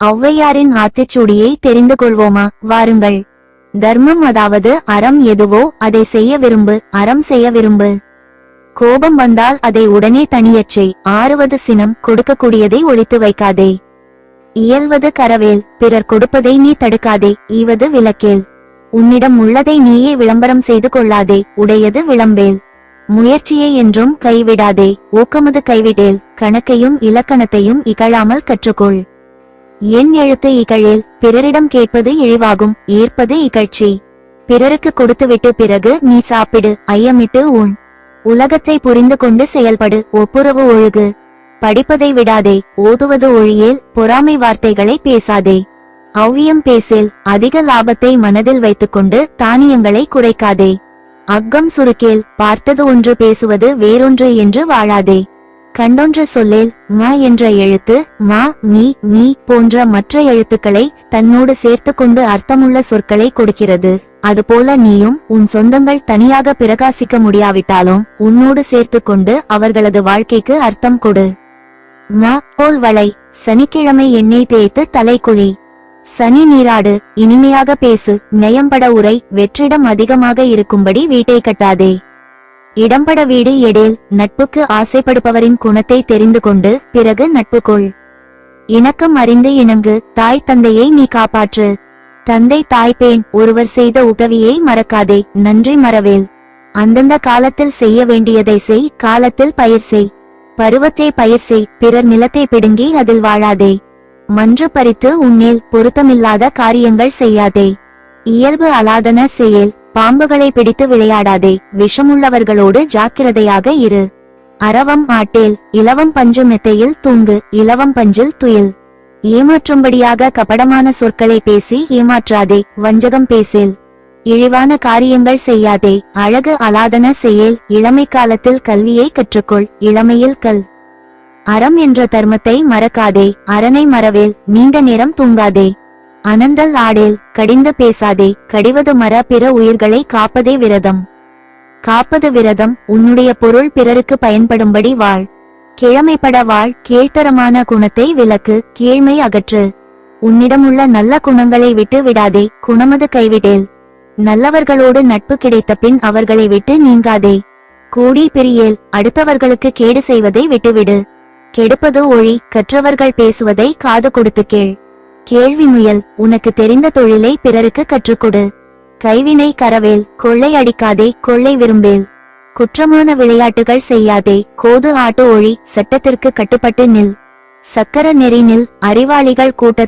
ஔவையாரின் ஆத்திச்சூடியை தெரிந்து கொள்வோமா? வாருங்கள். தர்மம் அதாவது அறம் எதுவோ அதை செய்ய விரும்பு அறம் செய்ய விரும்பு. கோபம் வந்தால் அதை உடனே தனியற்றை ஆறுவது சினம் கொடுக்கக்கூடியதை ஒழித்து வைக்காதே. இயல்வது கரவேல் பிறர் கொடுப்பதை நீ தடுக்காதே ஈவது விளக்கேல். உன்னிடம் உள்ளதை நீயே விளம்பரம் செய்து கொள்ளாதே உடையது விளம்பேல். முயற்சியை என்றும் கைவிடாதே ஊக்கமது கைவிடேல் கணக்கையும் இலக்கணத்தையும் இகழாமல் கற்றுக்கொள். என் எழுத்து இகழில் பிறரிடம் கேட்பது இழிவாகும் ஏற்பது இகழ்ச்சி. பிறருக்கு கொடுத்துவிட்டு பிறகு நீ சாப்பிடு ஐயமிட்டு உண். உலகத்தை புரிந்து கொண்டு செயல்படு ஒப்புரவு ஒழுகு. படிப்பதை விடாதே ஓதுவது ஒழியேல் பொறாமை வார்த்தைகளை பேசாதே. அவ்வியம் பேசேல் அதிக லாபத்தை மனதில் வைத்துக்கொண்டு தானியங்களை குறைக்காதே. அக்கம் சுருக்கேல் பார்த்தது ஒன்று பேசுவது வேறொன்று என்று வாழாதே. கண்டொன்ற சொல்லேல் ங என்ற எழுத்து மா நீ நீ போன்ற மற்ற எழுத்துக்களை தன்னோடு சேர்த்து கொண்டு அர்த்தமுள்ள சொற்களை கொடுக்கிறது. அதுபோல நீயும் உன் சொந்தங்கள் தனியாக பிரகாசிக்க முடியாவிட்டாலும் உன்னோடு சேர்த்து கொண்டு அவர்களது வாழ்க்கைக்கு அர்த்தம் கொடு. ஞ போல் வளை சனிக்கிழமை எண்ணெய் தேய்த்து தலைக்குழி சனி நீராடு இனிமையாக பேசு நயம்பட உரை வெற்றிடம் அதிகமாக இருக்கும்படி வீட்டை கட்டாதே. இடம்பட வீடு எடேல் நட்புக்கு ஆசைப்படுபவரின் குணத்தை தெரிந்து கொண்டு பிறகு நட்பு கொள். இணக்கம் அறிந்து இணங்கு தாய் தந்தையை நீ காப்பாற்று. தந்தை தாய்பேன் ஒருவர் செய்த உதவியை மறக்காதே நன்றி மறவேல். அந்தந்த காலத்தில் செய்ய வேண்டியதை செய் காலத்தில் பயிர் செய். பருவத்தை பயிர் செய் பிறர் நிலத்தை பிடுங்கி அதில் வாழாதே. மன்று பறித்து உன்னில் பொருத்தமில்லாத காரியங்கள் செய்யாதே. இயல்பு அலாதன செயல். பாம்புகளை பிடித்து விளையாடாதே விஷமுள்ளவர்களோடு ஜாக்கிரதையாக இரு. அரவம் ஆட்டேல் இலவம் பஞ்சு மெத்தையில் தூங்கு இலவம் பஞ்சில் துயில். ஏமாற்றும்படியாக கபடமான சொற்களை பேசி ஏமாற்றாதே வஞ்சகம் பேசேல். இழிவான காரியங்கள் செய்யாதே அழகு அலாதன செயல் இளமை காலத்தில் கல்வியை கற்றுக்கொள் இளமையில் கல். அறம் என்ற தர்மத்தை மறக்காதே அரணை மறவேல் நீண்ட நேரம் தூங்காதே. அனந்தல் ஆடேல் கடிந்து பேசாதே கடிவது மர பிற உயிர்களை காப்பதே விரதம். காப்பது விரதம் உன்னுடைய பொருள் பிறருக்கு பயன்படும்படி வாழ். கிழமைப்பட வாழ் கீழ்த்தரமான குணத்தை விலக்கு கீழ்மை அகற்று. உன்னிடமுள்ள நல்ல குணங்களை விட்டு விடாதே குணமது கைவிடேல். நல்லவர்களோடு நட்பு கிடைத்த பின் அவர்களை விட்டு நீங்காதே. கூடி பிரியேல் அடுத்தவர்களுக்கு கேடு செய்வதை விட்டுவிடு. கெடுப்பது ஒழி கற்றவர்கள் பேசுவதை காது கொடுத்து கேள் கேள்வி முயல் உனக்கு தெரிந்த தொழிலை பிறருக்கு கற்றுக்கொடு. கைவினை கரவேல் கொள்ளை அடிக்காதே கொள்ளை விரும்பேல். குற்றமான விளையாட்டுகள் செய்யாதே கோது ஆட்டு ஒழி சட்டத்திற்கு கட்டுப்பட்டு நில். சக்கர நெறி நில் அறிவாளிகள் கூட்டத்தில்